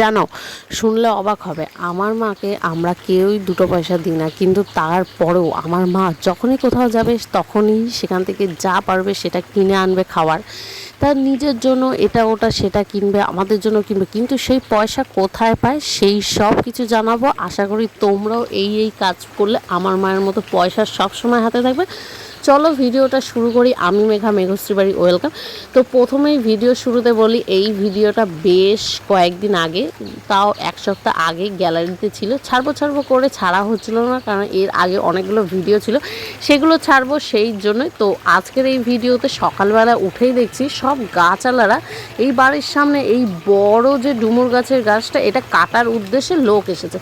জানো, শুনলে অবাক হবে। আমার মাকে আমরা কেউই দুটো পয়সা দিই না, কিন্তু তারপরেও আমার মা যখনই কোথাও যাবে, তখনই সেখান থেকে যা পারবে সেটা কিনে আনবে খাওয়ার তার নিজের জন্য এটা ওটা, সেটা কিনবে, আমাদের জন্য কিনবে, কিন্তু সেই পয়সা কোথায় পায় সেই সব কিছু জানাব। আশা করি তোমরাও এই এই কাজ করলে আমার মায়ের মতো পয়সা সবসময় হাতে থাকবে। চলো ভিডিওটা শুরু করি। আমি মেঘা, মেঘশ্রী বাড়ি ওয়েলকাম তো প্রথমেই ভিডিও শুরুতে বলি, এই ভিডিওটা বেশ কয়েকদিন আগে, তাও এক সপ্তাহ আগে গ্যালারিতে ছিল। ছাড়বো ছাড়বো করে ছাড়া হচ্ছিল না, কারণ এর আগে অনেকগুলো ভিডিও ছিল। সেগুলো ছাড়বো সেই জন্যই। তো আজকের এই ভিডিওতে সকালবেলা উঠেই দেখছি, সব গাছালারা এই বাড়ির সামনে এই বড় যে ডুমুর গাছের গাছটা, এটা কাটার উদ্দেশ্যে লোক এসেছে।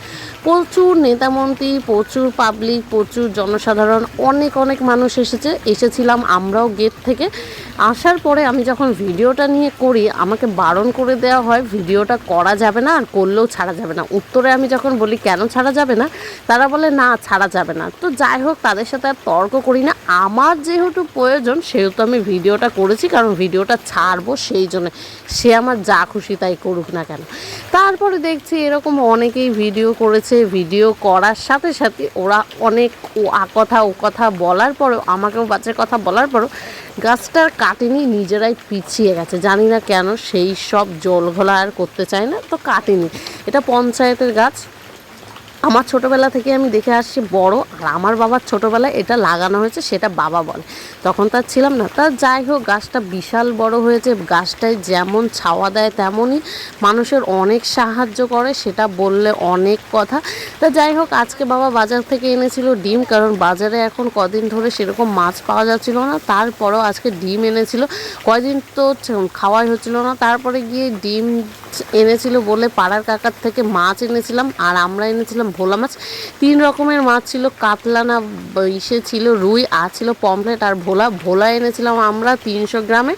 প্রচুর নেতামন্ত্রী, প্রচুর পাবলিক প্রচুর জনসাধারণ, অনেক অনেক মানুষ এসেছে। এসেছিলাম আমরাও গেট থেকে। আসার পরে আমি যখন ভিডিওটা নিয়ে করি, আমাকে বারণ করে দেওয়া হয়, ভিডিওটা করা যাবে না আর করলেও ছাড়া যাবে না। উত্তরে আমি যখন বলি, কেন ছাড়া যাবে না? তারা বলে, না, ছাড়া যাবে না। তো যাই হোক, তাদের সাথে আর তর্ক করি না। আমার যেহেতু প্রয়োজন, সেহেতু আমি ভিডিওটা করেছি, কারণ ভিডিওটা ছাড়বো সেই জন্য। সে আমার যা খুশি তাই করুক না কেন। তারপরে দেখছি এরকম অনেকেই ভিডিও করেছে, ভিডিও করার সাথে সাথে ওরা অনেক ও, কথা ও, কথা বলার পরেও আমাকেও বাচ্চার কথা বলার পরও গাছটার কাটেনি নিজেরাই পিছিয়ে গেছে। জানি না কেন সেই সব জল ঘোলা আর করতে চায় না, তো কাটেনি। এটা পঞ্চায়েতের গাছ আমার ছোটোবেলা থেকে আমি দেখে আসছি বড়, আর আমার বাবার ছোটোবেলায় এটা লাগানো হয়েছে, সেটা বাবা বলে। তখন তার ছিলাম না, তা যাই হোক, গাছটা বিশাল বড় হয়েছে, গাছটায় যেমন ছাওয়া দেয় তেমনই মানুষের অনেক সাহায্য করে, সেটা বললে অনেক কথা। তা যাই হোক, আজকে বাবা বাজার থেকে এনেছিল ডিম, কারণ বাজারে এখন কদিন ধরে সেরকম মাছ পাওয়া যাচ্ছিল না, তারপরেও আজকে ডিম এনেছিল। কয়দিন তো খাওয়াই হচ্ছিল না, তারপরে গিয়ে ডিম এনেছিল বলে পাড়ার কাকার থেকে মাছ এনেছিলাম, আর আমরা এনেছিলাম ভোলা মাছ। তিন রকমের মাছ ছিল কাতলা না ইসে ছিল, রুই আর ছিল পমফ্লেট আর ভোলা। ভোলা এনেছিলাম আমরা তিনশো গ্রামে।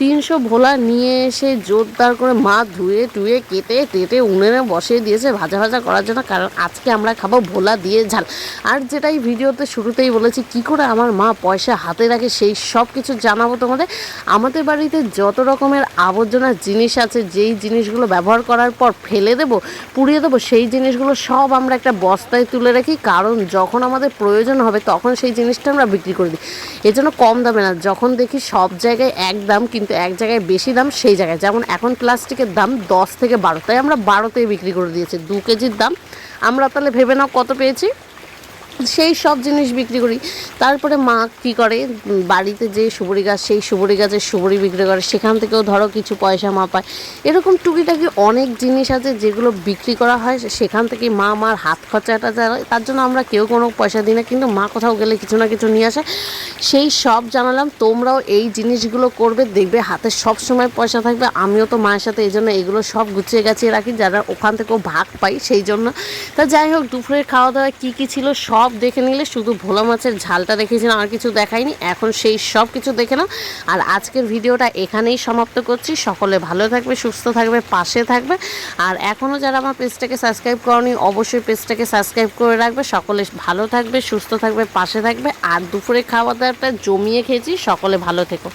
তিনশো ভোলা নিয়ে এসে জোরদার করে মাছ ধুয়ে টুয়ে কেটে টেটে উনুনে বসিয়ে দিয়েছে ভাজা ভাজা করার জন্য, কারণ আজকে আমরা খাব ভোলা দিয়ে ঝাল। আর যেটাই ভিডিওতে শুরুতেই বলেছি, কি করে আমার মা পয়সা হাতে রাখে সেই সব কিছু জানাব তোমাদের। আমাদের বাড়িতে যত রকমের আবর্জনা জিনিস আছে, যেই জিনিসগুলো ব্যবহার করার পর ফেলে দেবো, পুড়িয়ে দেবো, সেই জিনিসগুলো সব আমরা একটা বস্তায় তুলে রাখি, কারণ যখন আমাদের প্রয়োজন হবে তখন সেই জিনিসটা আমরা বিক্রি করে দিই। এজন্য কম দামে না, যখন দেখি সব জায়গায় এক দাম কিন্তু এক জায়গায় বেশি দাম সেই জায়গায়। যেমন এখন প্লাস্টিকের দাম দশ থেকে বারো, তাই আমরা বারোতেই বিক্রি করে দিয়েছি। দু কেজির দাম, আমরা তাহলে ভেবে নাও কত পেয়েছি? সেই সব জিনিস বিক্রি করি। তারপরে মা কী করে? বাড়িতে যে সুবরি গাছ, সেই সুবরি গাছের সুবরি বিক্রি করে। সেখান থেকেও ধরো কিছু পয়সা মা পায়। এরকম টুকিটাকি অনেক জিনিস আছে যেগুলো বিক্রি করা হয়। সেখান থেকে মা মার হাত খরচাটা চালায় তার জন্য আমরা কেউ কোনো পয়সা দিই না। কিন্তু মা কোথাও গেলে কিছু না কিছু নিয়ে আসে। সেই সব জানালাম, তোমরাও এই জিনিসগুলো করবে, দেখবে হাতে সব সময় পয়সা থাকবে। আমিও তো মায়ের সাথে এই জন্য এগুলো সব গুছিয়ে গাছিয়ে রাখি। যারা ওখান থেকেও ভাগ পাই, সেই জন্য। তা যাই হোক, দুপুরের খাওয়া দাওয়া কী কী ছিল সব দেখে নিলে, শুধু ভোলা মাছের ঝালটা দেখেছিলাম, আর কিছু দেখাইনি। এখন সেই সব কিছু দেখে নাও। আর আজকের ভিডিওটা এখানেই সমাপ্ত করছি। সকলে ভালো থাকবে, সুস্থ থাকবে, পাশে থাকবে। আর এখনও যারা আমার পেজটাকে সাবস্ক্রাইব করনি, অবশ্যই পেজটাকে সাবস্ক্রাইব করে রাখবে। সকলে ভালো থাকবে, সুস্থ থাকবে, পাশে থাকবে। আর দুপুরে খাওয়া দাওয়াটা জমিয়ে খেয়েছি। সকলে ভালো থেকো।